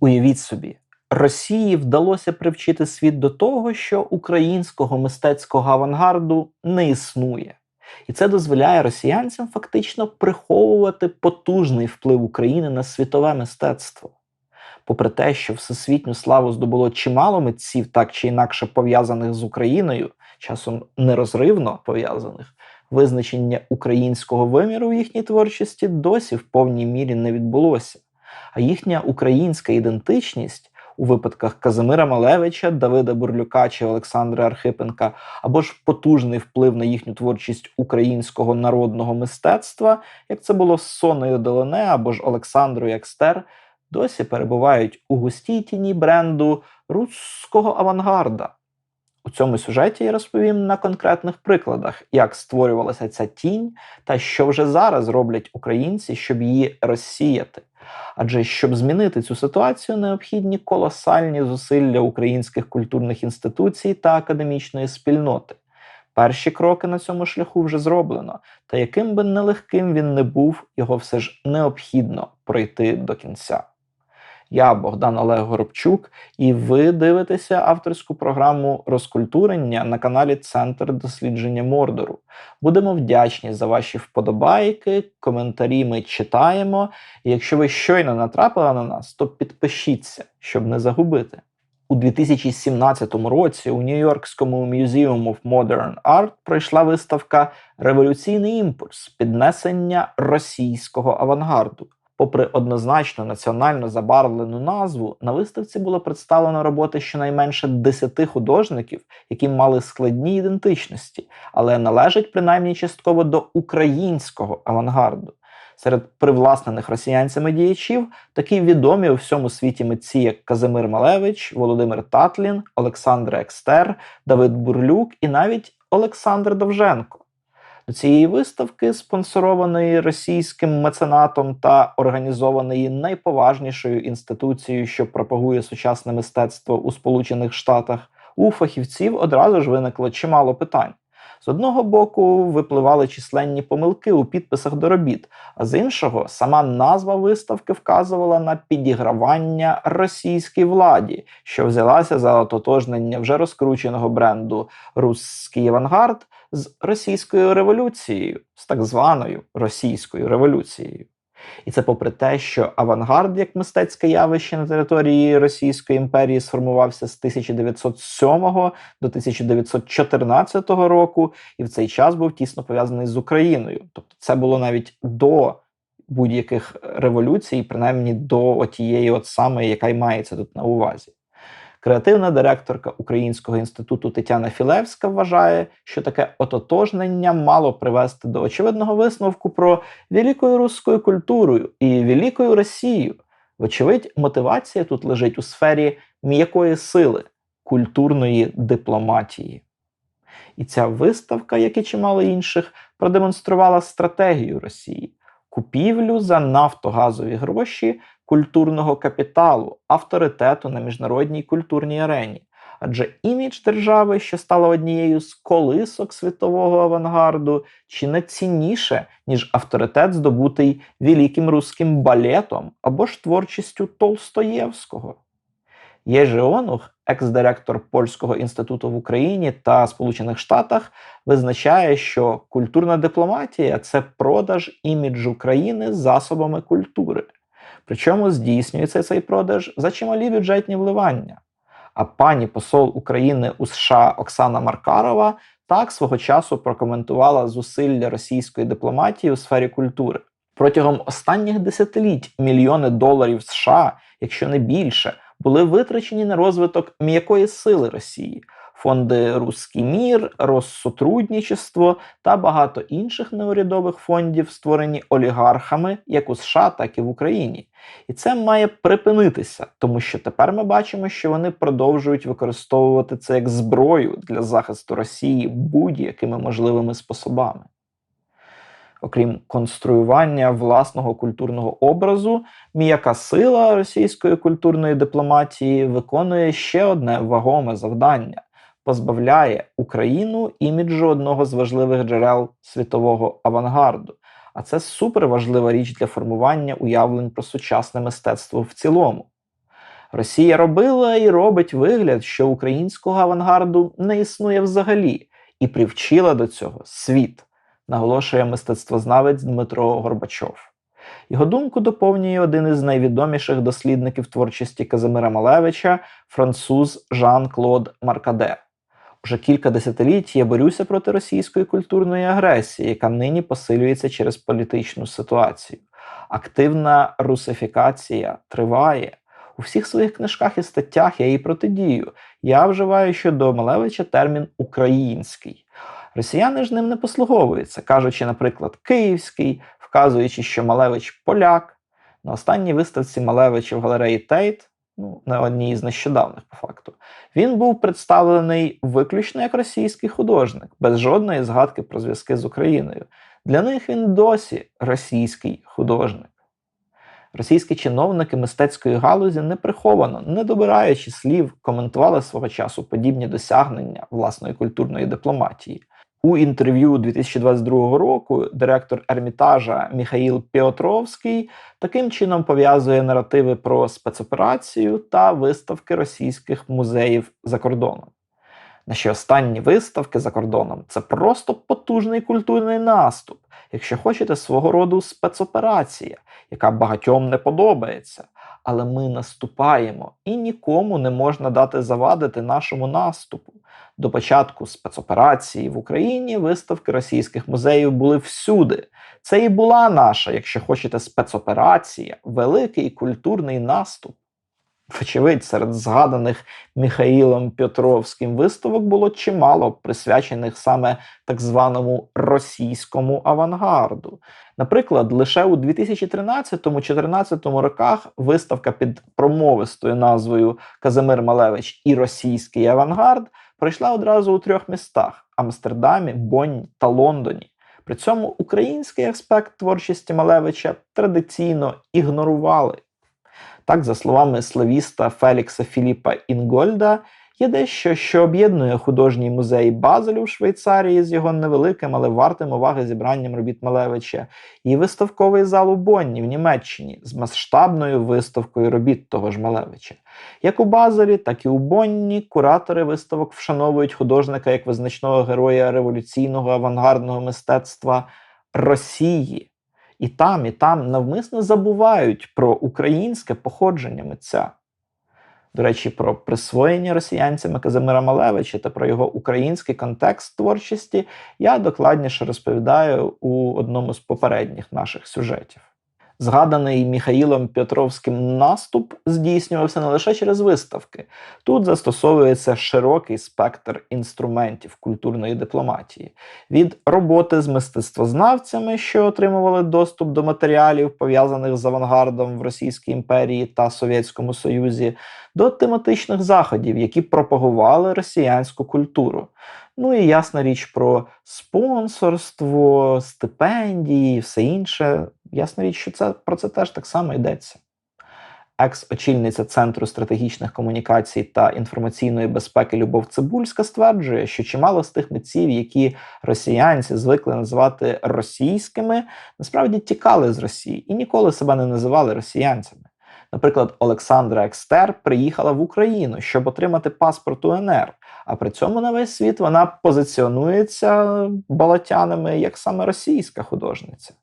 Уявіть собі, Росії вдалося привчити світ до того, що українського мистецького авангарду не існує. І це дозволяє росіянцям фактично приховувати потужний вплив України на світове мистецтво. Попри те, що всесвітню славу здобуло чимало митців, так чи інакше пов'язаних з Україною, часом нерозривно пов'язаних, визначення українського виміру в їхній творчості досі в повній мірі не відбулося. А їхня українська ідентичність у випадках Казимира Малевича, Давида Бурлюка чи Олександра Архипенка, або ж потужний вплив на їхню творчість українського народного мистецтва, як це було з Соною Делоне або ж Олександрою Екстер, досі перебувають у густій тіні бренду руського авангарда. У цьому сюжеті я розповім на конкретних прикладах, як створювалася ця тінь та що вже зараз роблять українці, щоб її розсіяти. Адже щоб змінити цю ситуацію, необхідні колосальні зусилля українських культурних інституцій та академічної спільноти. Перші кроки на цьому шляху вже зроблено, та яким би нелегким він не був, його все ж необхідно пройти до кінця. Я Богдан Олег Горобчук, і ви дивитеся авторську програму розкультурення на каналі Центр дослідження Мордору. Будемо вдячні за ваші вподобайки, коментарі ми читаємо. Якщо ви щойно натрапили на нас, то підпишіться, щоб не загубити. У 2017 році у Нью-Йоркському Museum of Modern Art пройшла виставка Революційний імпульс піднесення російського авангарду. Попри однозначно національно забарвлену назву, на виставці було представлено роботи щонайменше 10 художників, які мали складні ідентичності, але належать принаймні частково до українського авангарду. Серед привласнених росіянцями діячів такі відомі у всьому світі митці, як Казимир Малевич, Володимир Татлін, Олександр Екстер, Давид Бурлюк і навіть Олександр Довженко. До цієї виставки, спонсорованої російським меценатом та організованої найповажнішою інституцією, що пропагує сучасне мистецтво у Сполучених Штатах, у фахівців одразу ж виникло чимало питань. З одного боку, випливали численні помилки у підписах до робіт, а з іншого, сама назва виставки вказувала на підігравання російській владі, що взялася за ототожнення вже розкрученого бренду Русський авангард з російською революцією, з так званою російською революцією. І це попри те, що авангард як мистецьке явище на території Російської імперії сформувався з 1907 до 1914 року, і в цей час був тісно пов'язаний з Україною. Тобто, це було навіть до будь-яких революцій, принаймні до тієї, от саме, яка й мається тут на увазі. Креативна директорка Українського інституту Тетяна Філевська вважає, що таке ототожнення мало привести до очевидного висновку про великою руською культурою і великою Росією. Вочевидь, мотивація тут лежить у сфері м'якої сили, культурної дипломатії. І ця виставка, як і чимало інших, продемонструвала стратегію Росії купівлю за нафтогазові гроші культурного капіталу, авторитету на міжнародній культурній арені. Адже імідж держави, що стала однією з колисок світового авангарду, чи не цінніше, ніж авторитет, здобутий великим руським балетом або ж творчістю Толстоєвського. Єжи Онух, екс-директор Польського інституту в Україні та Сполучених Штатах, визначає, що культурна дипломатія це продаж іміджу країни засобами культури. Причому здійснюється цей продаж за чималі бюджетні вливання. А пані посол України у США Оксана Маркарова так свого часу прокоментувала зусилля російської дипломатії у сфері культури. Протягом останніх десятиліть мільйони доларів США, якщо не більше, були витрачені на розвиток м'якої сили Росії, фонди Руський мір, Россотрудничество та багато інших неурядових фондів, створені олігархами як у США, так і в Україні. І це має припинитися, тому що тепер ми бачимо, що вони продовжують використовувати це як зброю для захисту Росії будь-якими можливими способами. Окрім конструювання власного культурного образу, м'яка сила російської культурної дипломатії виконує ще одне вагоме завдання позбавляє Україну іміджу одного з важливих джерел світового авангарду. А це суперважлива річ для формування уявлень про сучасне мистецтво в цілому. Росія робила і робить вигляд, що українського авангарду не існує взагалі, і привчила до цього світ, наголошує мистецтвознавець Дмитро Горбачов. Його думку доповнює один із найвідоміших дослідників творчості Казимира Малевича, француз Жан-Клод Маркаде. Уже кілька десятиліть я борюся проти російської культурної агресії, яка нині посилюється через політичну ситуацію. Активна русифікація триває. У всіх своїх книжках і статтях я їй протидію. Я вживаю щодо Малевича термін український. Росіяни ж ним не послуговуються, кажучи, наприклад, київський, вказуючи, що Малевич поляк. На останній виставці Малевича в галереї Тейт, ну, на одній із нещодавних, по факту, він був представлений виключно як російський художник, без жодної згадки про зв'язки з Україною. Для них він досі російський художник. Російські чиновники мистецької галузі неприховано, не добираючи слів, коментували свого часу подібні досягнення власної культурної дипломатії. У інтерв'ю 2022 року директор Ермітажа Міхаїл Піотровський таким чином пов'язує наративи про спецоперацію та виставки російських музеїв за кордоном. Наші останні виставки за кордоном це просто потужний культурний наступ, якщо хочете, свого роду спецоперація, яка багатьом не подобається. Але ми наступаємо і нікому не можна дати завадити нашому наступу. До початку спецоперації в Україні виставки російських музеїв були всюди. Це і була наша, якщо хочете, спецоперація, великий культурний наступ. Вочевидь, серед згаданих Михаїлом Петровським виставок було чимало присвячених саме так званому російському авангарду. Наприклад, лише у 2013-2014 роках виставка під промовистою назвою Казимир Малевич і російський авангард пройшла одразу у трьох містах: Амстердамі, Бонні та Лондоні. При цьому український аспект творчості Малевича традиційно ігнорували. Так, за словами славіста Фелікса Філіпа Інгольда, є дещо, що об'єднує художній музей Базелю в Швейцарії з його невеликим, але вартим уваги зібранням робіт Малевича, і виставковий зал у Бонні в Німеччині з масштабною виставкою робіт того ж Малевича. Як у Базелі, так і у Бонні куратори виставок вшановують художника як визначного героя революційного авангардного мистецтва Росії. І там, і там навмисно забувають про українське походження митця. До речі, про присвоєння росіянцями Казимира Малевича та про його український контекст творчості я докладніше розповідаю у одному з попередніх наших сюжетів. Згаданий Міхаїлом Петровським наступ здійснювався не лише через виставки. Тут застосовується широкий спектр інструментів культурної дипломатії від роботи з мистецтвознавцями, що отримували доступ до матеріалів, пов'язаних з авангардом в Російській імперії та Совєтському Союзі, до тематичних заходів, які пропагували росіянську культуру. Ну і ясна річ про спонсорство, стипендії все інше. Ясна річ, що це про це теж так само йдеться. Екс-очільниця Центру стратегічних комунікацій та інформаційної безпеки Любов Цибульська стверджує, що чимало з тих митців, які росіянці звикли називати російськими, насправді тікали з Росії і ніколи себе не називали росіянцями. Наприклад, Олександра Екстер приїхала в Україну, щоб отримати паспорт УНР, а при цьому на весь світ вона позиціонується болотянами як саме російська художниця.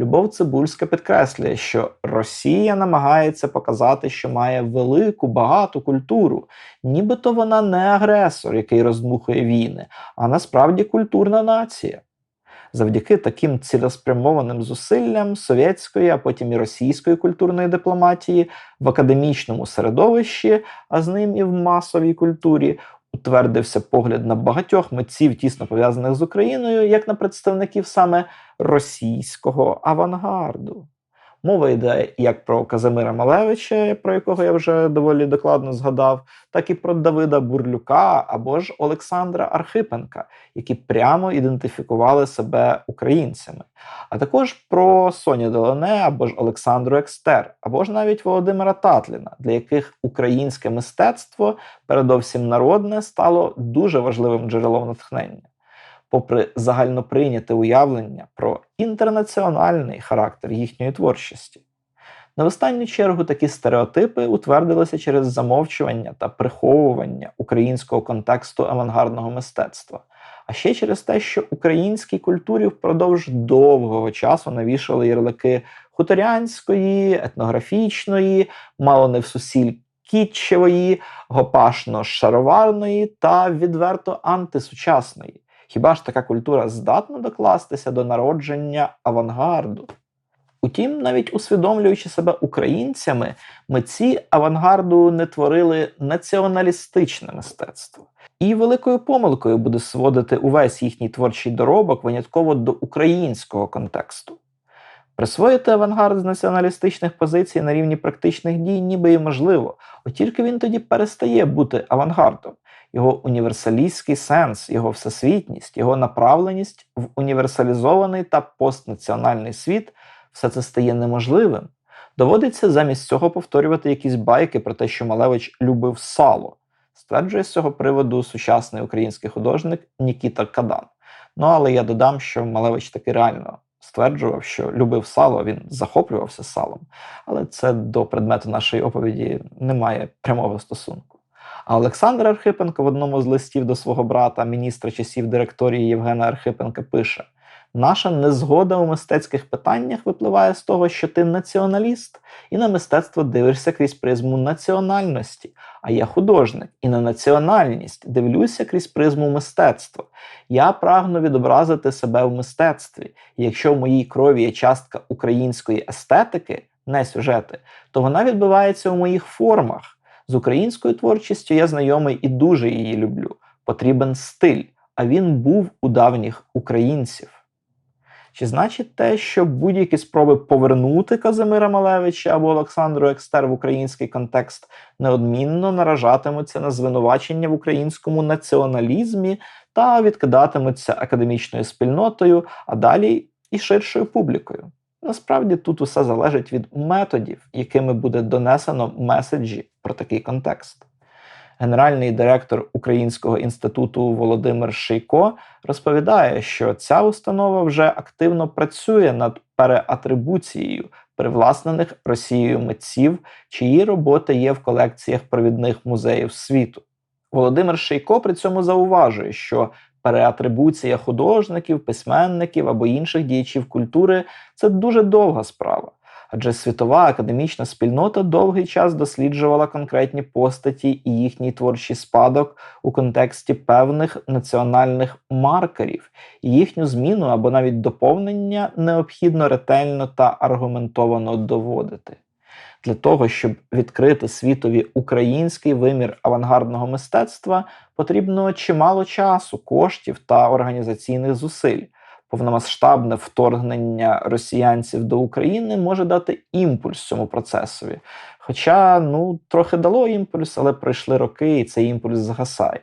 Любов Цибульська підкреслює, що Росія намагається показати, що має велику багату культуру, нібито вона не агресор, який роздмухує війни, а насправді культурна нація. Завдяки таким цілеспрямованим зусиллям совєтської, а потім і російської культурної дипломатії в академічному середовищі, а з ним і в масовій культурі, утвердився погляд на багатьох митців, тісно пов'язаних з Україною, як на представників саме російського авангарду. Мова йде як про Казимира Малевича, про якого я вже доволі докладно згадав, так і про Давида Бурлюка або ж Олександра Архипенка, які прямо ідентифікували себе українцями, а також про Соню Делоне або ж Олександру Екстер, або ж навіть Володимира Татліна, для яких українське мистецтво, передовсім народне, стало дуже важливим джерелом натхнення попри загальноприйняте уявлення про інтернаціональний характер їхньої творчості. В останню чергу такі стереотипи утвердилися через замовчування та приховування українського контексту авангардного мистецтва, а ще через те, що українській культурі впродовж довгого часу навішали ярлики хуторянської, етнографічної, мало не в сусіль кітчевої, гопашно-шароварної та відверто антисучасної. Хіба ж така культура здатна докластися до народження авангарду? Утім, навіть усвідомлюючи себе українцями, митці авангарду не творили націоналістичне мистецтво. І великою помилкою буде сводити увесь їхній творчий доробок винятково до українського контексту. Присвоїти авангард з націоналістичних позицій на рівні практичних дій ніби і можливо, от тільки він тоді перестає бути авангардом. Його універсалістський сенс, його всесвітність, його направленість в універсалізований та постнаціональний світ все це стає неможливим. Доводиться замість цього повторювати якісь байки про те, що Малевич любив сало, стверджує з цього приводу сучасний український художник Нікіта Кадан. Ну але я додам, що Малевич таки реально стверджував, що любив сало, він захоплювався салом, але це до предмету нашої оповіді не має прямого стосунку. А Олександр Архипенко в одному з листів до свого брата, міністра часів директорії Євгена Архипенка, пише: Наша незгода у мистецьких питаннях випливає з того, що ти націоналіст, і на мистецтво дивишся крізь призму національності. А я художник, і на національність дивлюся крізь призму мистецтва. Я прагну відобразити себе в мистецтві. І якщо в моїй крові є частка української естетики, не сюжети, то вона відбувається у моїх формах. З українською творчістю я знайомий і дуже її люблю. Потрібен стиль, а він був у давніх українців. Чи значить те, що будь-які спроби повернути Казимира Малевича або Олександру Екстер в український контекст неодмінно наражатимуться на звинувачення в українському націоналізмі та відкидатимуться академічною спільнотою, а далі і ширшою публікою? Насправді тут усе залежить від методів, якими буде донесено меседжі про такий контекст. Генеральний директор Українського інституту Володимир Шийко розповідає, що ця установа вже активно працює над переатрибуцією привласнених Росією митців, чиї роботи є в колекціях провідних музеїв світу. Володимир Шийко при цьому зауважує, що переатрибуція художників, письменників або інших діячів культури це дуже довга справа адже світова академічна спільнота довгий час досліджувала конкретні постаті і їхній творчий спадок у контексті певних національних маркерів, і їхню зміну або навіть доповнення необхідно ретельно та аргументовано доводити. Для того, щоб відкрити світові український вимір авангардного мистецтва, потрібно чимало часу, коштів та організаційних зусиль повномасштабне вторгнення росіянців до України може дати імпульс цьому процесові. Хоча ну трохи дало імпульс, але пройшли роки, і цей імпульс згасає.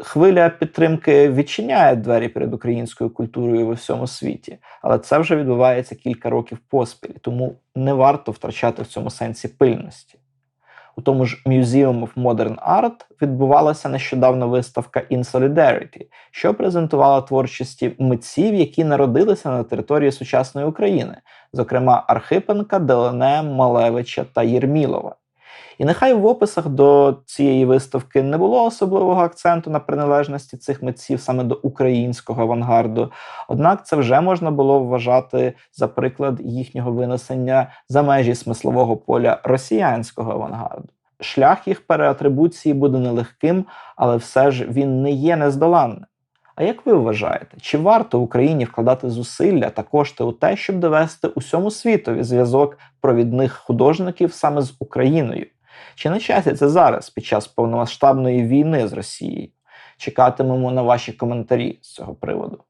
Хвиля підтримки відчиняє двері перед українською культурою в усьому світі, але це вже відбувається кілька років поспіль, тому не варто втрачати в цьому сенсі пильності. У тому ж Museum of Modern Art відбувалася нещодавно виставка In Solidarity, що презентувала творчості митців, які народилися на території сучасної України, зокрема Архипенка, Делене, Малевича та Єрмілова. І нехай в описах до цієї виставки не було особливого акценту на приналежності цих митців саме до українського авангарду, однак це вже можна було вважати за приклад їхнього винесення за межі смислового поля росіянського авангарду. Шлях їх переатрибуції буде нелегким, але все ж він не є нездоланним. А як ви вважаєте, чи варто Україні вкладати зусилля та кошти у те, щоб довести усьому світові зв'язок провідних художників саме з Україною? Чи на часі це зараз під час повномасштабної війни з Росією? Чекатимемо на ваші коментарі з цього приводу.